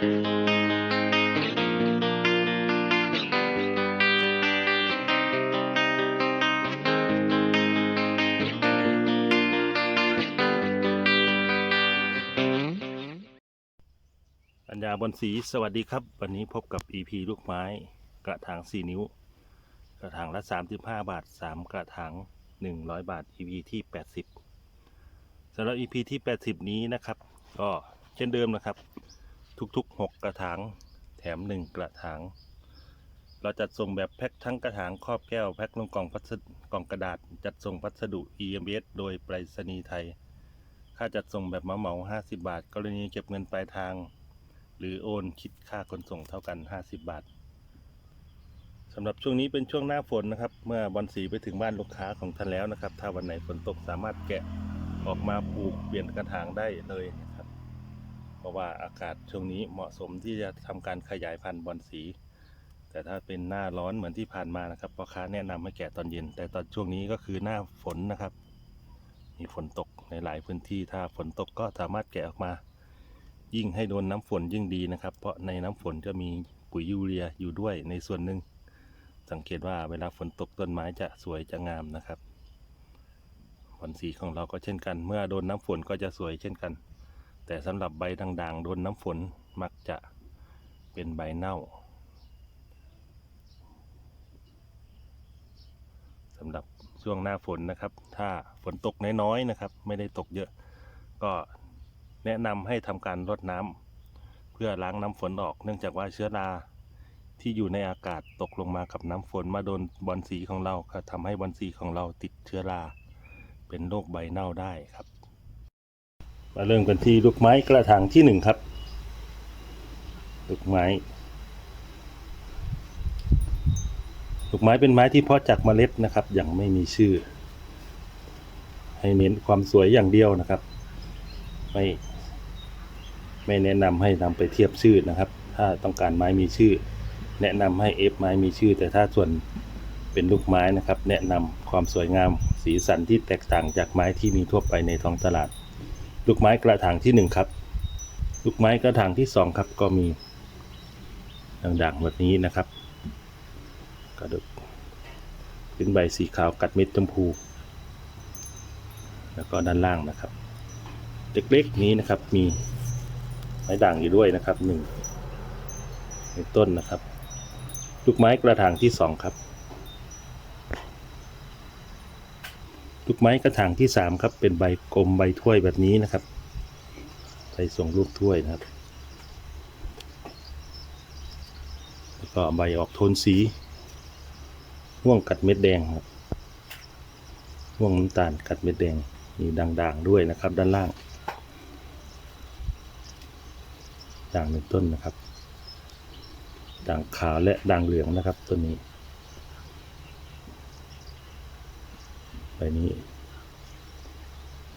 ปัญญาบนสีสวัสดีครับ วันนี้พบกับ EP ลูกไม้กระถาง 4 นิ้ว กระถางละ 35 บาท 3 กระถาง 100 บาท EP ที่ 80สำหรับ EP ที่ 80 นี้นะครับ ก็เช่นเดิมนะครับ ทุกๆ 6 กระถาง แถม 1 กระถาง เราจัดส่งแบบแพ็คทั้งกระถางครอบแก้ว แพ็คลงกล่องพัสดุกล่องกระดาษ จัดส่งพัสดุ EMS โดยไปรษณีย์ไทย ค่าจัดส่งแบบเหมาเหมา 50 บาท กรณีเก็บเงินปลายทาง หรือโอนคิดค่าขนส่งเท่ากัน 50 บาทสำหรับช่วงนี้เป็นช่วงหน้าฝนนะครับ เมื่อบอลสีไปถึงบ้านลูกค้าของท่านแล้วนะครับ ถ้าวันไหนฝนตกสามารถแกะออกมาปลูกเปลี่ยนกระถางได้เลย เพราะว่าอากาศช่วงนี้เหมาะสมที่จะทำการขยายพันธุ์บอลสี แต่ถ้าเป็นหน้าร้อนเหมือนที่ผ่านมานะครับพ่อค้าแนะนำให้แกะตอนเย็น แต่ตอนช่วงนี้ก็คือหน้าฝนนะครับ มีฝนตกในหลายพื้นที่ถ้าฝนตกก็สามารถแกะออกมา ยิ่งให้โดนน้ำฝนยิ่งดีนะครับ เพราะในน้ำฝนจะมีปุ๋ยยูเรียอยู่ด้วยในส่วนหนึ่งสังเกตว่าเวลาฝนตกต้นไม้จะสวยจะงามนะครับผลสีของเราก็เช่นกัน เมื่อโดนน้ำฝนก็จะสวยเช่นกัน แต่สำหรับใบด่างๆโดนน้ำฝนมักจะเป็นใบเน่าสำหรับช่วงหน้าฝนนะครับ ถ้าฝนตกน้อยๆนะครับ ไม่ได้ตกเยอะ ก็แนะนำให้ทำการรดน้ำเพื่อล้างน้ำฝนออก เนื่องจากว่าเชื้อราที่อยู่ในอากาศตกลงมากับน้ำฝนมาโดนบอลสีของเราก็ทำให้บอลสีของเราติดเชื้อรา เป็นโรคใบเน่าได้ครับ มาเริ่มกันที่ลูกไม้กระถางที่หนึ่งครับ ลูกไม้ ลูกไม้เป็นไม้ที่เพาะจากเมล็ดนะครับ ยังไม่มีชื่อ ให้เน้นความสวยอย่างเดียวนะครับ ไม่ไม่แนะนำให้นำไปเทียบชื่อนะครับ ถ้าต้องการไม้มีชื่อ แนะนำให้เอฟไม้มีชื่อ แต่ถ้าส่วนเป็นลูกไม้นะครับ แนะนำความสวยงามสีสันที่แตกต่างจากไม้ที่มีทั่วไปในท้องตลาด ลูกไม้กระถางที่หนึ่งครับ ลูกไม้กระถางที่สองครับ ก็มีด่างๆแบบนี้นะครับกระดูกเป็นใบสีขาวกัดเม็ดชมพู แล้วก็ด้านล่างนะครับเล็กๆนี้นะครับมีไม้ด่างอยู่ด้วยนะครับหนึ่งหนึ่งต้นนะครับ ลูกไม้กระถางที่สองครับ ลูกไม้กระถางที่สามครับ เป็นใบกลมใบถ้วยแบบนี้นะครับใบส่งลูกถ้วยนะครับ แล้วก็ใบออกโทนสีม่วงกัดเม็ดแดงครับม่วงน้ำตาลกัดเม็ดแดงมีด่างๆด้วยนะครับ ด้านล่าง ด่างหนึ่งต้นนะครับ ด่างขาวและด่างเหลืองนะครับต้นนี้ ใบนี้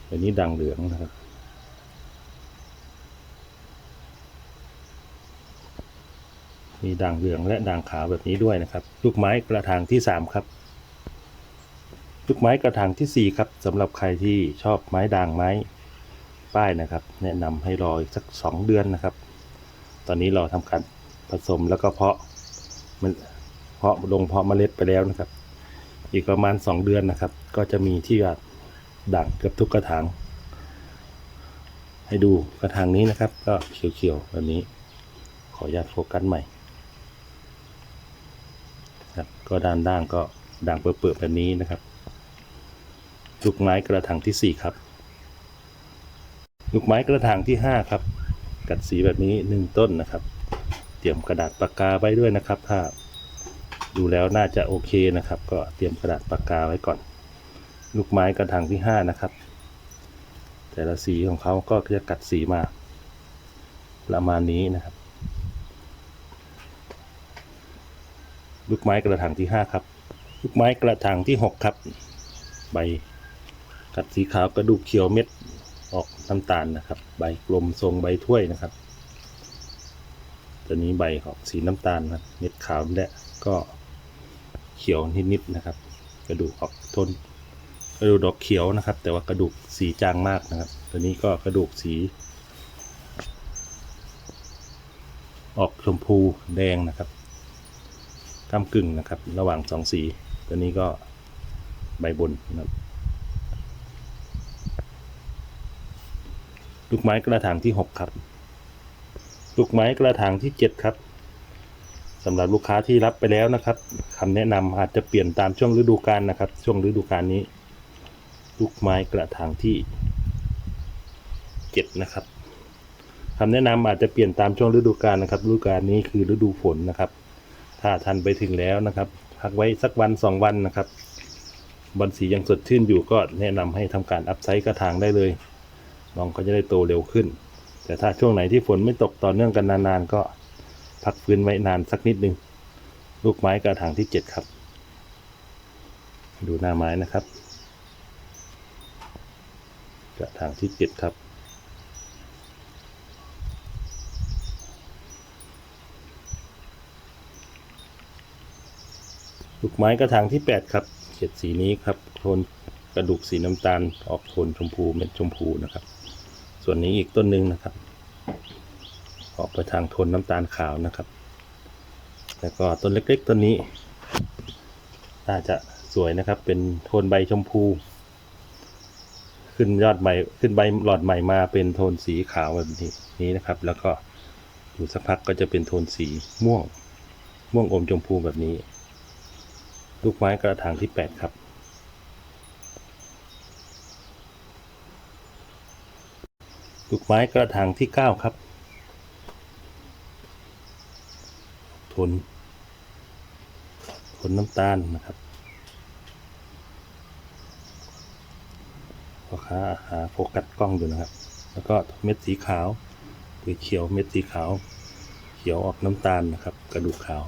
ใบนี้ด่างเหลืองนะครับ มีด่างเหลืองและด่างขาวแบบนี้ด้วยนะครับ ลูกไม้กระถางที่สามครับลูกไม้กระถางที่สี่ครับสำหรับใครที่ชอบไม้ด่างไม้ป้ายนะครับ แนะนำให้รออีกสักสองเดือนนะครับ ตอนนี้เราทำการผสมแล้วก็เพาะมันเพาะลงเพาะเมล็ดไปแล้วนะครับ อีกประมาณสองเดือนนะครับ ก็จะมีที่ว่าด่างเกือบทุกกระถาง ให้ดูกระถางนี้นะครับ ก็เขียวๆแบบนี้ ขออนุญาตโฟกัสใหม่ครับก็ด้านล่างก็ด่างเปื่อยๆแบบนี้นะครับลูกไม้กระถางที่สี่ครับ ลูกไม้กระถางที่ห้าครับ กัดสีแบบนี้หนึ่งต้นนะครับ เตรียมกระดาษปากกาไว้ด้วยนะครับถ้า ดูแล้วน่าจะโอเคนะครับ ก็เตรียมกระดาษปากกาไว้ก่อน ลูกไม้กระถางที่ห้านะครับ แต่ละสีของเขาก็จะกัดสีมา ประมาณนี้นะครับ ลูกไม้กระถางที่ห้าครับ ลูกไม้กระถางที่หกครับ ใบกัดสีขาวกระดูกเขียวเม็ดออกน้ำตาลนะครับ ใบกลมทรงใบถ้วยนะครับ ตัวนี้ใบออกสีน้ำตาลนะเม็ดขาวและก็ เขียวนิดๆนะครับ กระดูกออกทนกระดูกดอกเขียวนะครับ แต่ว่ากระดูกสีจางมากนะครับ ตัวนี้ก็กระดูกสี ออกชมพูแดงนะครับก้ากึ่งนะครับ ระหว่างสองสี ตัวนี้ก็ใบบนนะครับลูกไม้กระถางที่หกครับ ลูกไม้กระถางที่เจ็ดครับ สำหรับลูกค้าที่รับไปแล้วนะครับคำแนะนำอาจจะเปลี่ยนตามช่วงฤดูกาลนะครับ ช่วงฤดูกาลนี้ ลูกไม้กระถางที่เจ็ดนะครับคำแนะนำอาจจะเปลี่ยนตามช่วงฤดูกาลนะครับฤดูกาลนี้คือฤดูฝนนะครับ ถ้าทันไปถึงแล้วนะครับพักไว้สักวันสองวันนะครับบอลสียังสดชื่นอยู่ก็แนะนำให้ทำการอัพไซต์กระถางได้เลยน้องก็จะได้โตเร็วขึ้น แต่ถ้าช่วงไหนที่ฝนไม่ตกต่อเนื่องกันนานๆก็ พักฟื้นไว้นานสักนิดนึง ลูกไม้กระถางที่เจ็ดครับ ดูหน้าไม้นะครับ กระถางที่เจ็ดครับ ลูกไม้กระถางที่แปดครับเฉดสีนี้ครับโทนกระดูกสีน้ำตาลออกโทนชมพูเม็ดชมพูนะครับ ส่วนนี้อีกต้นหนึ่งนะครับ ออกไปทางโทนน้ำตาลขาวนะครับ แล้วก็ต้นเล็กๆต้นนี้ น่าจะสวยนะครับ เป็นโทนใบชมพู ขึ้นยอดใบขึ้นใบหลอดใหม่มาเป็นโทนสีขาวแบบนี้นี้นะครับ แล้วก็อยู่สักพักก็จะเป็นโทนสีม่วง ม่วงอมชมพูแบบนี้ ลูกไม้กระถางที่แปดครับลูกไม้กระถางที่เก้าครับ ทน ทนน้ำตาลนะครับพ่อค้าหาโฟกัสกล้องอยู่นะครับ แล้วก็เม็ดสีขาวหรือเขียวเม็ดสีขาว เขียวออกน้ำตาลนะครับ กระดูกขาว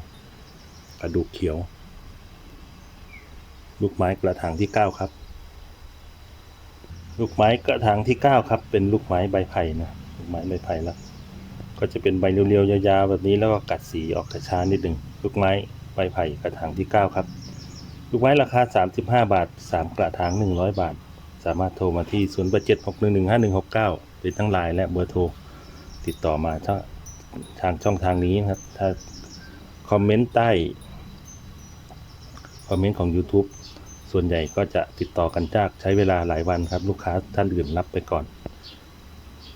กระดูกเขียว ลูกไม้กระถางที่เก้าครับ ลูกไม้กระถางที่เก้าครับ เป็นลูกไม้ใบไผ่นะลูกไม้ใบไผ่แล้ว ก็จะเป็นใบเรียวๆยาวๆแบบนี้แล้วก็กัดสีออกกระช้านิดหนึ่งลูกไม้ใบไผ่กระถางที่เก้าครับลูกไม้ราคา 35 บาท 3 กระถาง 100 บาท สามารถโทรมาที่ 0 8 7 6 1 1 5 1 6 9 เป็นทั้งไลน์และเบอร์โทร ติดต่อมาทาทางช่องทางนี้นะครับ ถ้าคอมเมนต์ใต้ คอมเมนต์ของ YouTube ส่วนใหญ่ก็จะติดต่อกันจากใช้เวลาหลายวันครับ ลูกค้าท่านอื่นรับไปก่อน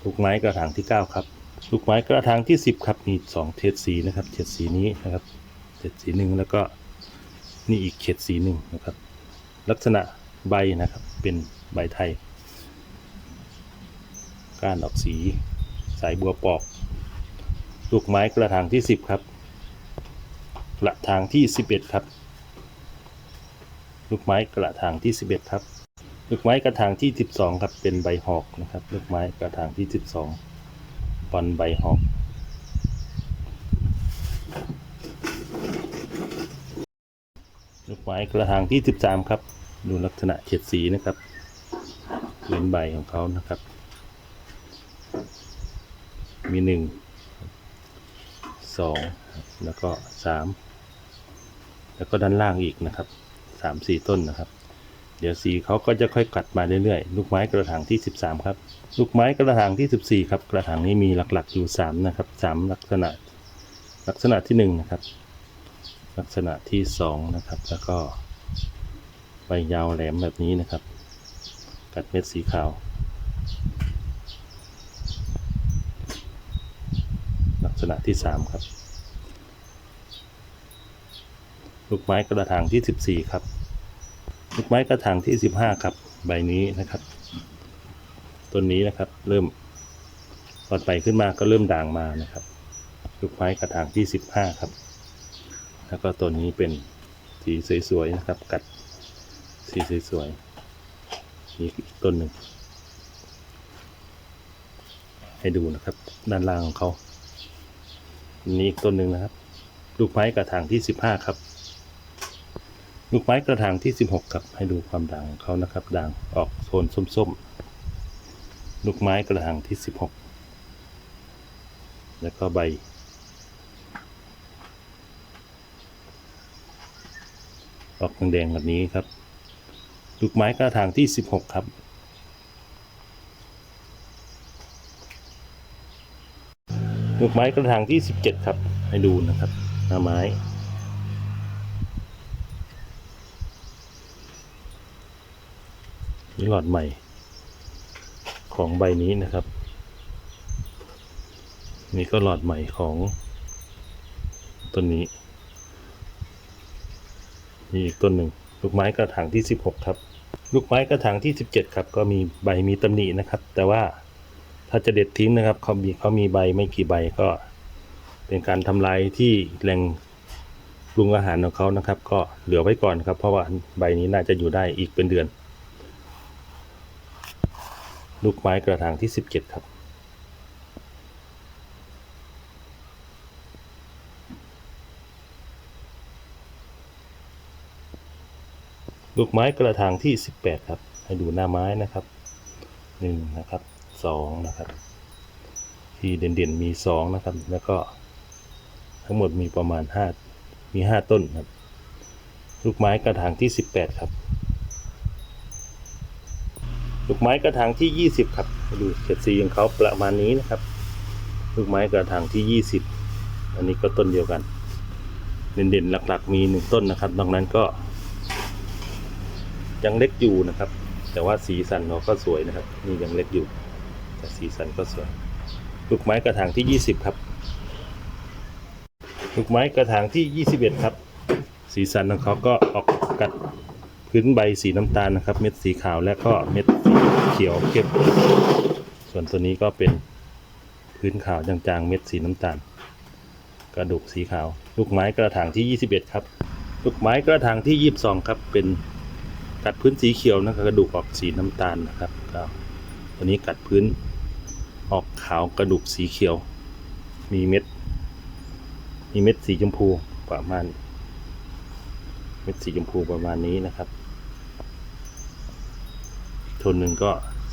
ลูกไม้กระถางที่ 9 ครับ ลูกไม้กระถางที่ 10 ครับ มี2เฉดสีนะครับเฉดสีนี้นะครับเฉดสีหนึ่งแล้วก็นี่อีกเฉดสีหนึ่งนะครับ ลักษณะใบนะครับเป็นใบไทยก้านออกสีสายบัวปอก ลูกไม้กระถางที่ 10 ครับกระถางที่ 11 ครับ ลูกไม้กระถางที่ 11 ครับ ลูกไม้กระถางที่ 12 ครับ เป็นใบหอกนะครับ ลูกไม้กระถางที่ 12 ปอนใบหอกลูกไม้กระถางที่ 13 ครับ ดูลักษณะเฉดสีนะครับพื้นใบของเขานะครับ มีหนึ่งสองแล้วก็สามแล้วก็ด้านล่างอีกนะครับสามสี่ต้นนะครับ เดี๋ยวสีเขาก็จะค่อยกัดมาเรื่อยๆ ลูกไม้กระถางที่สิบสามครับ ลูกไม้กระถางที่สิบสี่ครับ กระถางนี้มีหลักๆอยู่สามนะครับสามลักษณะ ลักษณะที่หนึ่งนะครับ ลักษณะที่สองนะครับ แล้วก็ใบยาวแหลมแบบนี้นะครับ กัดเม็ดสีขาว ลักษณะที่สามครับ ลูกไม้กระถางที่สิบสี่ครับ ลูกไม้กระถางที่สิบห้าครับ ใบนี้นะครับ ต้นนี้นะครับ เริ่มตอนใบขึ้นมาก็เริ่มด่างมานะครับลูกไม้กระถางที่สิบห้าครับ แล้วก็ต้นนี้เป็นสีสวยๆนะครับ กัดสีสวยๆนี่อีกต้นหนึ่ง ให้ดูนะครับ ด้านล่างของเขานี่อีกต้นหนึ่งนะครับ ลูกไม้กระถางที่สิบห้าครับ ลูกไม้กระถางที่สิบหกครับ ให้ดูความด่างของเขานะครับ ด่างออกโทนส้มๆ ลูกไม้กระถางที่สิบหกแล้วก็ใบ ออกแดงๆแบบนี้ครับ ลูกไม้กระถางที่สิบหกครับ ลูกไม้กระถางที่สิบเจ็ดครับ ให้ดูนะครับหน้าไม้นี่หลอดใหม่ ของใบนี้นะครับ นี่ก็หลอดใหม่ของต้นนี้นี่อีกต้นหนึ่งลูกไม้กระถางที่สิบหกครับ ลูกไม้กระถางที่สิบเจ็ดครับ ก็มีใบมีตำหนินะครับ แต่ว่าถ้าจะเด็ดทิ้งนะครับเขามีเขามีใบไม่กี่ใบก็เป็นการทำลายที่แหล่งปรุงอาหารของเขานะครับ ก็เหลือไว้ก่อนครับ เพราะว่าใบนี้น่าจะอยู่ได้อีกเป็นเดือน ลูกไม้กระถางที่สิบเจ็ดครับ ลูกไม้กระถางที่สิบแปดครับ ให้ดูหน้าไม้นะครับหนึ่งนะครับสองนะครับ ที่เด่นๆมีสองนะครับ แล้วก็ทั้งหมดมีประมาณห้ามีห้าต้นครับ ลูกไม้กระถางที่สิบแปดครับ ลูกไม้กระถางที่ยี่สิบครับดูเฉดสีของเขาประมาณนี้นะครับ ลูกไม้กระถางที่ยี่สิบอันนี้ก็ต้นเดียวกันเด่นๆหลักๆ มีหนึ่งต้นนะครับนอกนั้นก็ ยังเล็กอยู่นะครับ แต่ว่าสีสันเขาก็สวยนะครับ นี่ยังเล็กอยู่ แต่สีสันก็สวย ลูกไม้กระถางที่ 20 ครับ ลูกไม้กระถางที่ 21 ครับ สีสันของเขาก็ออกกัด พื้นใบสีน้ำตาลนะครับ เม็ดสีขาวและก็เม็ดสีเขียวเข้มส่วนตัวนี้ก็เป็นพื้นขาวจางๆ เม็ดสีน้ำตาล กระดูกสีขาว ลูกไม้กระถางที่ 21 ครับ ลูกไม้กระถางที่ 22 ครับ เป็นกัดพื้นสีเขียวนะครับกระดูกออกสีน้ำตาลนะครับก็ตัวนี้กัดพื้นออกขาวกระดูกสีเขียว มีเม็ด มีเม็ดสีชมพูประมาณ เม็ดสีชมพูประมาณนี้นะครับ โทนหนึ่งก็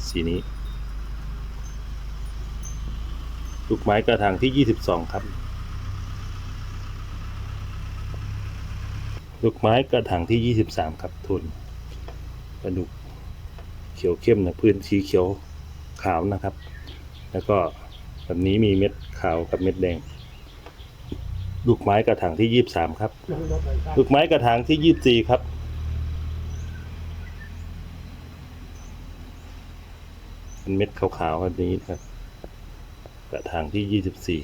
สีนี้ ลูกไม้กระถางที่ 22 ครับ ลูกไม้กระถางที่ 23 ครับโทนกระดูกเขียวเข้มนะพื้นสีเขียวขาวนะครับ แล้วก็แบบนี้มีเม็ดขาวกับเม็ดแดง ลูกไม้กระถางที่ยี่สามครับ ลูกไม้กระถางที่ยี่สี่ครับ เป็นเม็ดขาวๆแบบนี้นะครับ กระถางที่ยี่สิบสี่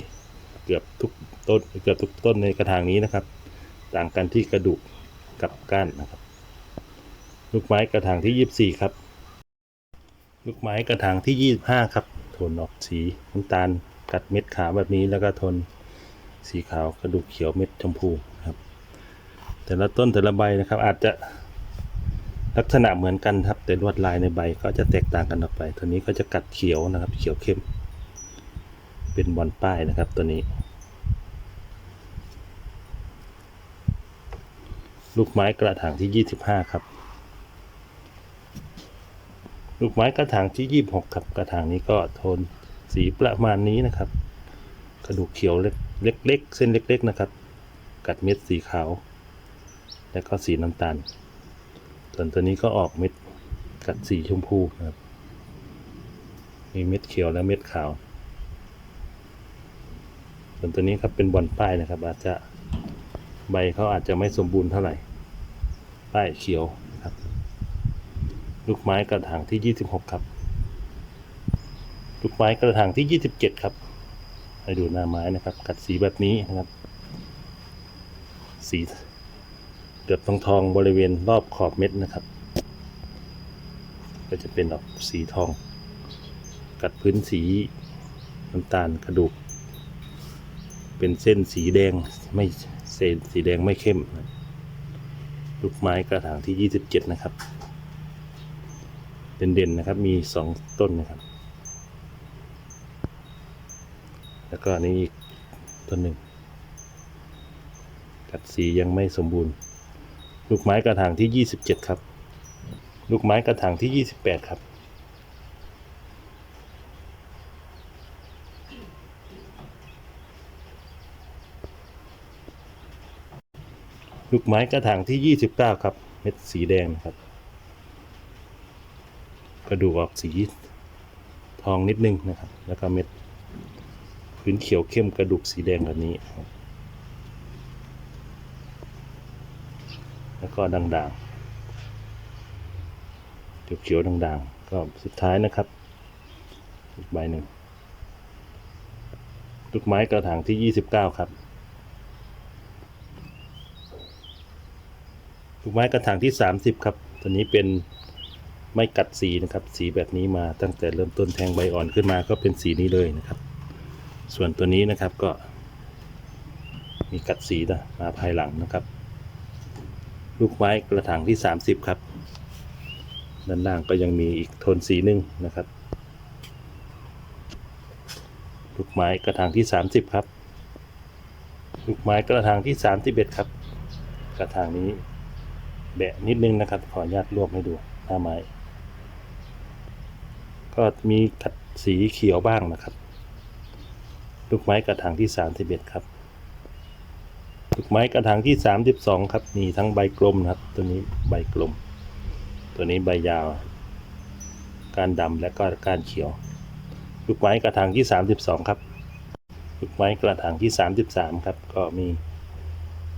เกือบทุกต้นเกือบทุกต้นในกระถางนี้นะครับ ต่างกันที่กระดูกกับก้านนะครับ ลูกไม้กระถางที่ยี่สี่ครับ ลูกไม้กระถางที่ยี่ห้าครับโทนออกสีน้ำตาลกัดเม็ดขาวแบบนี้แล้วก็โทนสีขาวกระดูกเขียวเม็ดชมพูครับ แต่ละต้นแต่ละใบนะครับอาจจะ ลักษณะเหมือนกันครับ แต่ลวดลายในใบก็จะแตกต่างกันออกไป ตัวนี้ก็จะกัดเขียวนะครับ เขียวเข้ม เป็นบอลป้ายนะครับ ตัวนี้ ลูกไม้กระถางที่ยี่สิบห้าครับ ลูกไม้กระถางที่ยี่บหกครับ กระถางนี้ก็โทนสีประมาณนี้นะครับ กระดูกเขียวเล็กเล็กๆเส้นเล็ก ๆ นะครับ กัดเม็ดสีขาว แล้วก็สีน้ำตาล ส่วนตัวนี้ก็ออกเม็ดกัดสีชมพูนะครับ มีเม็ดเขียวและเม็ดขาว ส่วนตัวนี้ครับเป็นบอลป้ายนะครับ อาจจะใบเขาอาจจะไม่สมบูรณ์เท่าไหร่ ป้ายเขียวครับ ลูกไม้กระถางที่ 26 ครับ ลูกไม้กระถางที่ 27 ครับให้ดูหน้าไม้นะครับ กัดสีแบบนี้นะครับ สี เกือบทองทองบริเวณรอบขอบเม็ดนะครับ ก็จะเป็นออกสีทอง กัดพื้นสีน้ำตาลกระดูก เป็นเส้นสีแดงไม่เส้นสีแดงไม่เข้มนะลูกไม้กระถางที่ 27 นะครับ เด่นๆนะครับมีสองต้นนะครับ แล้วก็อันนี้อีกต้นหนึ่งกัดสียังไม่สมบูรณ์ ลูกไม้กระถางที่ 27 ครับ ลูกไม้กระถางที่ 28 ครับ ลูกไม้กระถางที่ 29 ครับ เม็ดสีแดงครับ กระดูกออกสีทองนิดนึงนะครับ แล้วก็เม็ดพื้นเขียวเข้มกระดูกสีแดงแบบนี้ครับ แล้วก็ด่างๆเขียวๆด่างๆ ก็สุดท้ายนะครับ อีกใบหนึ่งลูกไม้กระถางที่ 29 ครับลูกไม้กระถางที่ 30 ครับ ตัวนี้เป็นไม่กัดสีนะครับ สีแบบนี้มาตั้งแต่เริ่มต้นแทงใบอ่อนขึ้นมาก็เป็นสีนี้เลยนะครับ ส่วนตัวนี้นะครับก็ มีกัดสีนะมาภายหลังนะครับ ลูกไม้กระถางที่ 30 ครับ ด้านล่างก็ยังมีอีกโทนสีหนึ่งนะครับ ลูกไม้กระถางที่ 30 ครับ ลูกไม้กระถางที่ 31 ครับ กระถางนี้แบะนิดนึงนะครับ ขออนุญาตรวบให้ดูหน้าไม้ ก็มีกัดสีเขียวบ้างนะครับ ลูกไม้กระถางที่ 31 ครับ ลูกไม้กระถางที่ 32 ครับ มีทั้งใบกลมนะครับ ตัวนี้ใบกลม ตัวนี้ใบยาว การดำและก็การเขียว ลูกไม้กระถางที่ 32 ครับ ลูกไม้กระถางที่ 33 ครับ ก็มี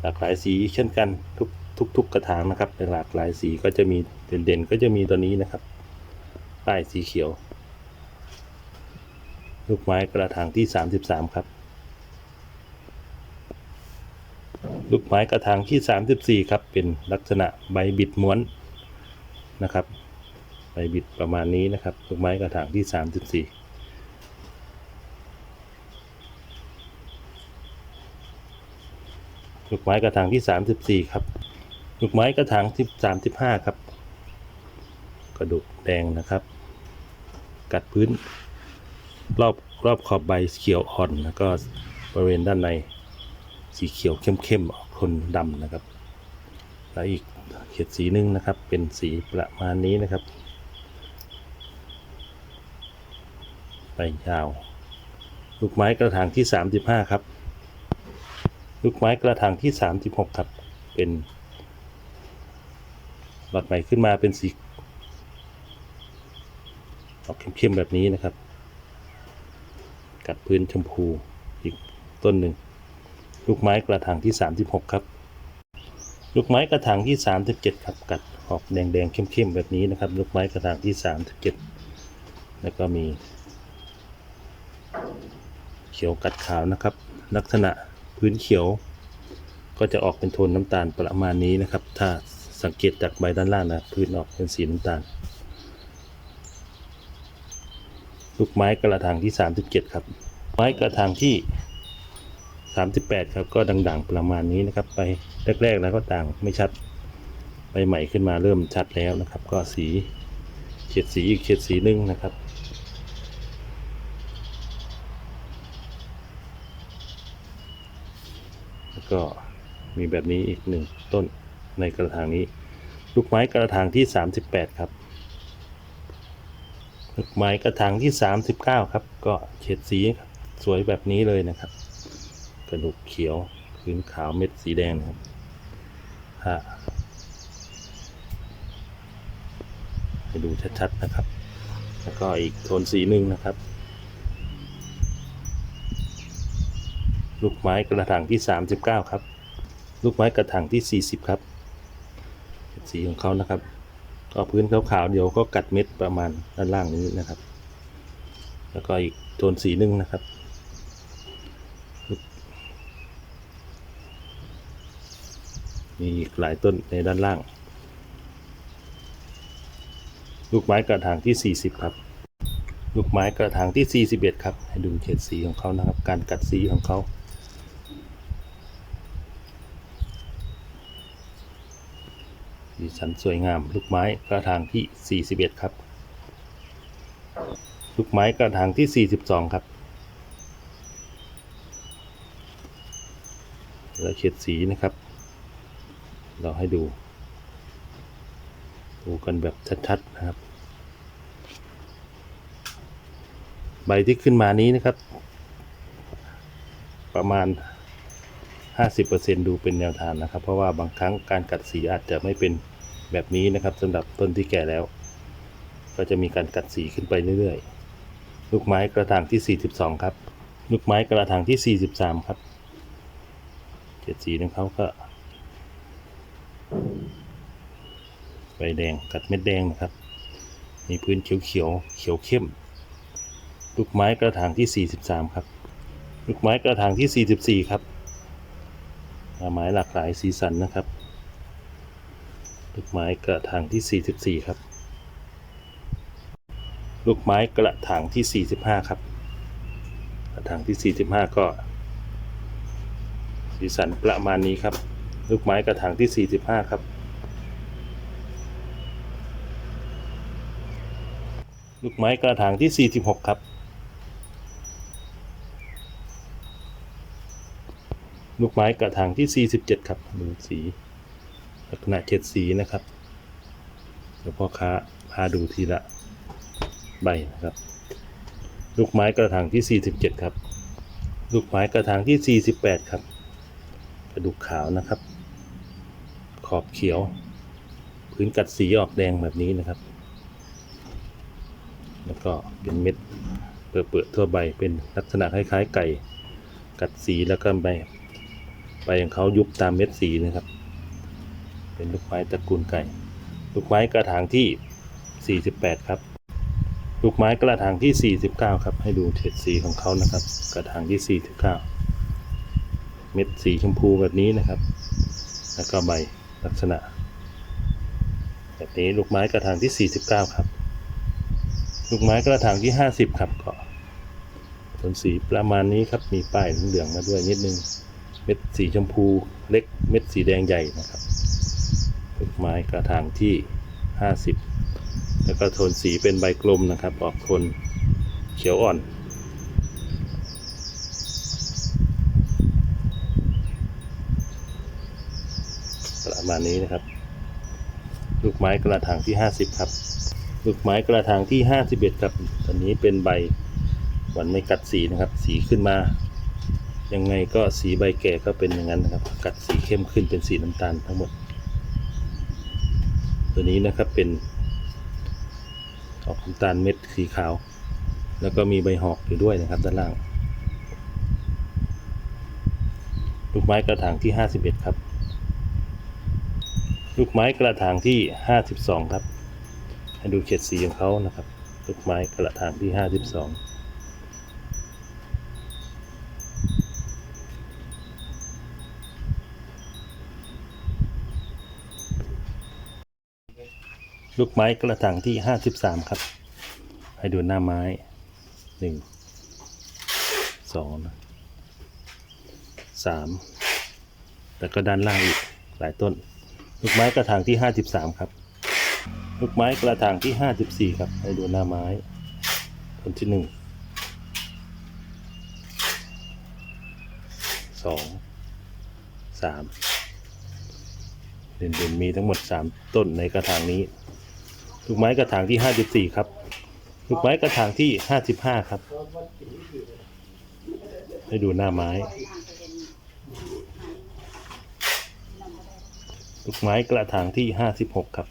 หลากหลายสีเช่นกันทุกทุกทุกกระถางนะครับเป็นหลากหลายสีก็จะมีเด่นๆ ก็จะมีตัวนี้นะครับป้ายสีเขียว ลูกไม้กระถางที่ 33 ครับ ลูกไม้กระถางที่ 34 ครับ เป็นลักษณะใบบิดม้วนนะครับใบบิดประมาณนี้นะครับลูกไม้กระถางที่ 34ลูกไม้กระถางที่ 34 ครับ ลูกไม้กระถางที่35 ครับ กระดูกแดงนะครับ กัดพื้น รอบรอบขอบใบเขียวอ่อน แล้วก็บริเวณด้านใน สีเขียวเข้มๆออกทนดำนะครับ แล้วอีกเขียดสีหนึงนะครับ เป็นสีประมาณนี้นะครับใบยาว ลูกไม้กระถางที่ 35 ครับ ลูกไม้กระถางที่ 36 ครับ เป็นหลอดใหม่ขึ้นมาเป็นสีออกเข้มๆแบบนี้นะครับ กัดพื้นชมพูอีกต้นหนึ่ง ลูกไม้กระถางที่ 36 ครับ ลูกไม้กระถางที่ 37 ครับกัดออกแดงๆเข้มๆแบบนี้นะครับ ลูกไม้กระถางที่ 37 แล้วก็มีเขียวกัดขาวนะครับ ลักษณะพื้นเขียว ก็จะออกเป็นโทนน้ำตาลประมาณนี้นะครับ ถ้าสังเกตจากใบด้านล่างนะพื้นออกเป็นสีน้ำตาล ลูกไม้กระถางที่ 37 ครับ ไม้กระถางที่ 38 ครับก็ด่างๆประมาณนี้นะครับ ไปแรกๆแล้วก็ต่างไม่ชัดไปใหม่ขึ้นมาเริ่มชัดแล้วนะครับ ก็สีเฉดสีอีกเฉดสีหนึงนะครับแล้วก็มีแบบนี้อีกหนึ่งต้นในกระถางนี้ ลูกไม้กระถางที่ 38 ครับลูกไม้กระถางที่ 39 ครับ ก็เฉดสีสวยแบบนี้เลยนะครับ กระดูกเขียวพื้นขาวเม็ดสีแดงนะครับถ้าให้ดูชัดๆนะครับ แล้วก็อีกโทนสีหนึ่งนะครับ ลูกไม้กระถางที่ 39 ครับ ลูกไม้กระถางที่ 40 ครับ สีของเขานะครับ ก็พื้นขาวๆเดี๋ยวก็กัดเม็ดประมาณด้านล่างนี้นะครับ แล้วก็อีกโทนสีหนึ่งนะครับ มีอีกหลายต้นในด้านล่าง ลูกไม้กระถางที่ 40 ครับ ลูกไม้กระถางที่ 41 ครับ ให้ดูเฉดสีของเขานะครับ การกัดสีของเขาสีสันสวยงาม ลูกไม้กระถางที่ 41 ครับ ลูกไม้กระถางที่ 42 ครับแล้วเฉดสีนะครับ เราให้ดู ดูกันแบบชัดๆนะครับ ใบที่ขึ้นมานี้นะครับ ประมาณ 50%ดูเป็นแนวทางนะครับ เพราะว่าบางครั้งการกัดสีอาจจะไม่เป็นแบบนี้นะครับสำหรับต้นที่แก่แล้ว ก็จะมีการกัดสีขึ้นไปเรื่อยๆ ลูกไม้กระถางที่ 42 ครับ ลูกไม้กระถางที่ 43 ครับเจ็ดสีของเขาก็ ใบแดงกัดเม็ดแดงนะครับ มีพื้นเขียวเขียวเขียวเข้ม ลูกไม้กระถางที่ 43 ครับ ลูกไม้กระถางที่ 44 ครับไม้หลากหลายสีสันนะครับ ลูกไม้กระถางที่ 44 ครับ ลูกไม้กระถางที่ 45 ครับ กระถางที่ 45 ก็สีสันประมาณนี้ครับ ลูกไม้กระถางที่ 45 ครับ ลูกไม้กระถางที่ 46 ครับ ลูกไม้กระถางที่ 47 ครับดูสีลักษณะเฉดสีนะครับเดี๋ยวพ่อค้าพาดูทีละใบนะครับ ลูกไม้กระถางที่ 47 ครับ ลูกไม้กระถางที่ 48 ครับ กระดูกขาวนะครับ ขอบเขียว พื้นกัดสีออกแดงแบบนี้นะครับ แล้วก็เป็นเม็ดเปื่อยๆทั่วใบเป็นลักษณะคล้ายๆไก่ กัดสีแล้วก็ใบใบของเขายุบตามเม็ดสีนะครับ เป็นลูกไม้ตระกูลไก่ ลูกไม้กระถางที่ 48 ครับลูกไม้กระถางที่ 49 ครับ ให้ดูเฉดสีของเขานะครับ กระถางที่ 49 เม็ดสีชมพูแบบนี้นะครับ แล้วก็ใบ ลักษณะ แบบนี้ลูกไม้กระถางที่ 49 ครับ ลูกไม้กระถางที่ 50 ครับก็ผลสีประมาณนี้ครับมีป้ายเหลืองมาด้วยนิดนึงเม็ดสีชมพูเล็กเม็ดสีแดงใหญ่นะครับลูกไม้กระถางที่ 50 แล้วก็โทนสีเป็นใบกลมนะครับ ออกโทนเขียวอ่อน ประมาณนี้นะครับ ลูกไม้กระถางที่ 50 ครับ ลูกไม้กระถางที่ 51 ครับอันนี้เป็นใบหวันไม่กัดสีนะครับ สีขึ้นมา ยังไงก็สีใบแก่ก็เป็นอย่างนั้นนะครับ กัดสีเข้มขึ้นเป็นสีน้ำตาลทั้งหมด ตัวนี้นะครับเป็นออกน้ำตาลเม็ดสีขาว แล้วก็มีใบหอกอยู่ด้วยนะครับด้านล่าง ลูกไม้กระถางที่ 51 ครับ ลูกไม้กระถางที่ 52 ครับ ให้ดูเฉดสีของเขานะครับ ลูกไม้กระถางที่ 52ลูกไม้กระถางที่53ครับ ให้ดูหน้าไม้1 2 3แล้วก็ด้านล่างอีกหลายต้น ลูกไม้กระถางที่53ครับ ลูกไม้กระถางที่54ครับให้ดูหน้าไม้ต้นที่1 2 3เด่นๆมีทั้งหมด3ต้นในกระถางนี้ ลูกไม้กระถางที่54ครับ ลูกไม้กระถางที่55ครับ ให้ดูหน้าไม้ ลูกไม้กระถางที่56ครับ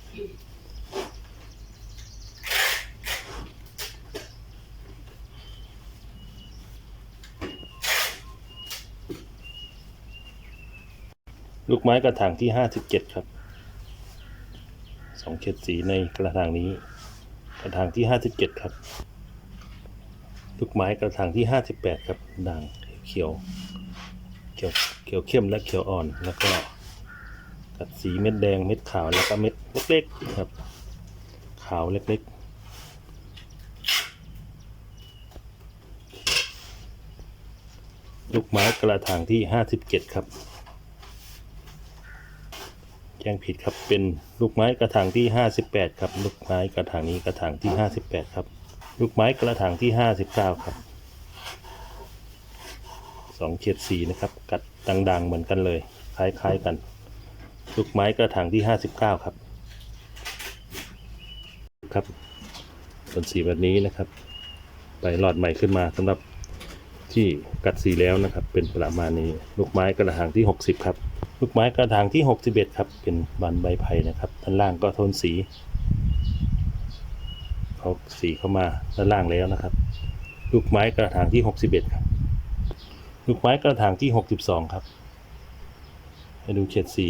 ลูกไม้กระถางที่57ครับสองเฉดสีในกระถางนี้ กระถางที่57ครับ ลูกไม้กระถางที่58ครับด่างเขียวเขียวเขียวเข้มและเขียวอ่อนแล้วก็ กัดสีเม็ดแดงเม็ดขาวแล้วก็เม็ดเล็กๆครับ ขาวเล็กๆลูกไม้กระถางที่ 57 ครับ แจ้งผิดครับ เป็นลูกไม้กระถางที่ 58 ครับ ลูกไม้กระถางนี้กระถางที่ 58 ครับ ลูกไม้กระถางที่ 59 ครับสองเฉดสีนะครับ กัดดังๆ เหมือนกันเลย คล้ายๆกัน ลูกไม้กระถางที่ 59 ครับครับต้นสีแบบนี้นะครับไปหลอดใหม่ขึ้นมาสำหรับที่กัดสีแล้วนะครับ เป็นประมาณนี้ ลูกไม้กระถางที่ 60 ครับ ลูกไม้กระถางที่ 61 ครับ เป็นบานใบไผ่นะครับด้านล่างก็โทนสีเขาสีเข้ามาด้านล่างแล้วนะครับ ลูกไม้กระถางที่ 61 ครับ ลูกไม้กระถางที่หกสิบสองครับให้ดูเฉดสี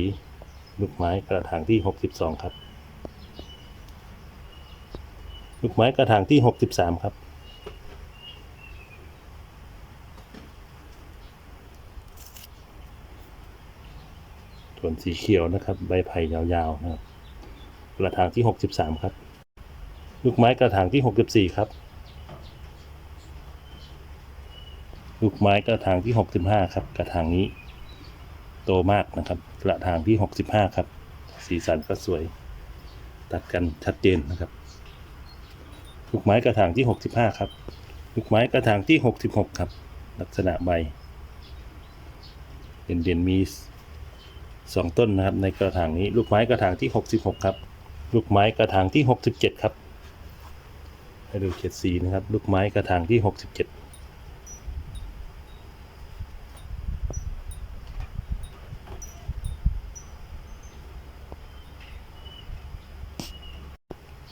ลูกไม้กระถางที่หกสิบสองครับ ลูกไม้กระถางที่หกสิบสามครับ ส่วนสีเขียวนะครับ ใบไผ่ยาวๆนะครับ กระถางที่หกสิบสามครับ ลูกไม้กระถางที่หกสิบสี่ครับ ลูกไม้กระถางที่หกสิบห้าครับ กระถางนี้โตมากนะครับ กระถางที่ 65 ครับ สีสันก็สวย ตัดกันชัดเจนนะครับ ลูกไม้กระถางที่ 65 ครับ ลูกไม้กระถางที่ 66 ครับ ลักษณะใบ เด่นๆมี 2 ต้นนะครับ ในกระถางนี้ ลูกไม้กระถางที่ 66 ครับ ลูกไม้กระถางที่ 67 ครับ ให้ดูเฉดสีนะครับ ลูกไม้กระถางที่ 67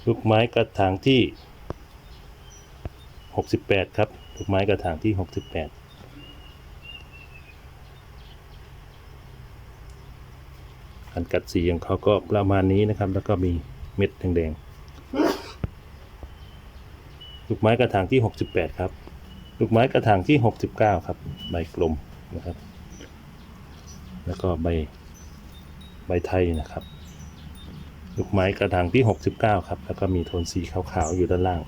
ลูกไม้กระถางที่หกสิบแปดครับ ลูกไม้กระถางที่หกสิบแปดการกัดสีของเขาก็ประมาณนี้นะครับ แล้วก็มีเม็ดแดงๆ ลูกไม้กระถางที่หกสิบแปดครับ ลูกไม้กระถางที่หกสิบเก้าครับ ใบกลมนะครับ แล้วก็ใบใบไทยนะครับ ลูกไม้กระถางที่ 69 ครับ แล้วก็มีโทนสีขาวๆอยู่ด้านล่าง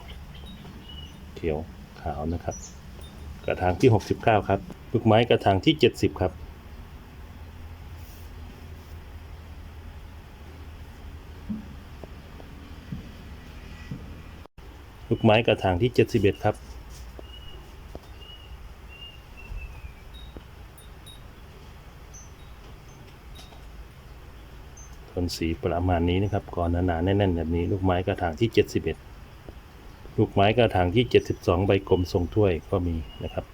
เขียวขาวนะครับ กระถางที่ 69 ครับ ลูกไม้กระถางที่ 70 ครับ ลูกไม้กระถางที่ 71 ครับ นสีประมาณนี้นะครับก่อนหนาๆแน่นๆแบบนี้ ลูกไม้กระถางที่ 71 ลูกไม้กระถางที่ 72 ใบกลมทรงถ้วยก็มีนะครับ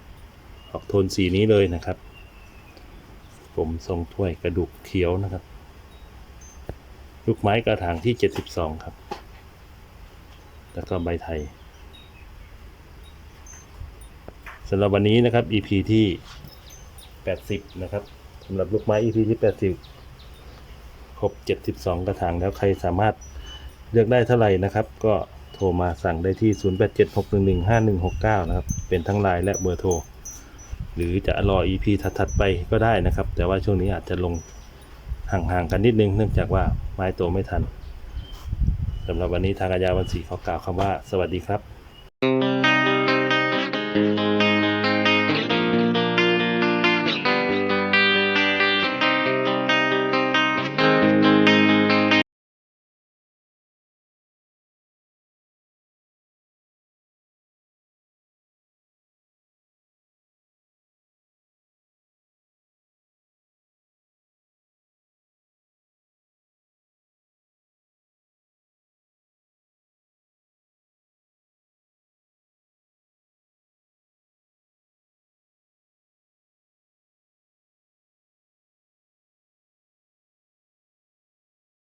ออกโทนสีนี้เลยนะครับกลมทรงถ้วยกระดูกเขียวนะครับ ลูกไม้กระถางที่ 72 ครับ แล้วก็ใบไทยสำหรับวันนี้นะครับ EP ที่ 80 นะครับสำหรับลูกไม้ EP ที่ 80 ครบ 72 กระถางแล้วใครสามารถเลือกได้เท่าไหร่นะครับ ก็โทรมาสั่งได้ที่ 0876115169 นะครับ เป็นทั้งไลน์และเบอร์โทร หรือจะรอ EP ถัดๆไปก็ได้นะครับ แต่ว่าช่วงนี้อาจจะลงห่างๆกันนิดนึง เนื่องจากว่าไม้โตไม่ทันสำหรับวันนี้ทางอาญาวันศรีขอกล่าวคำว่า สวัสดีครับ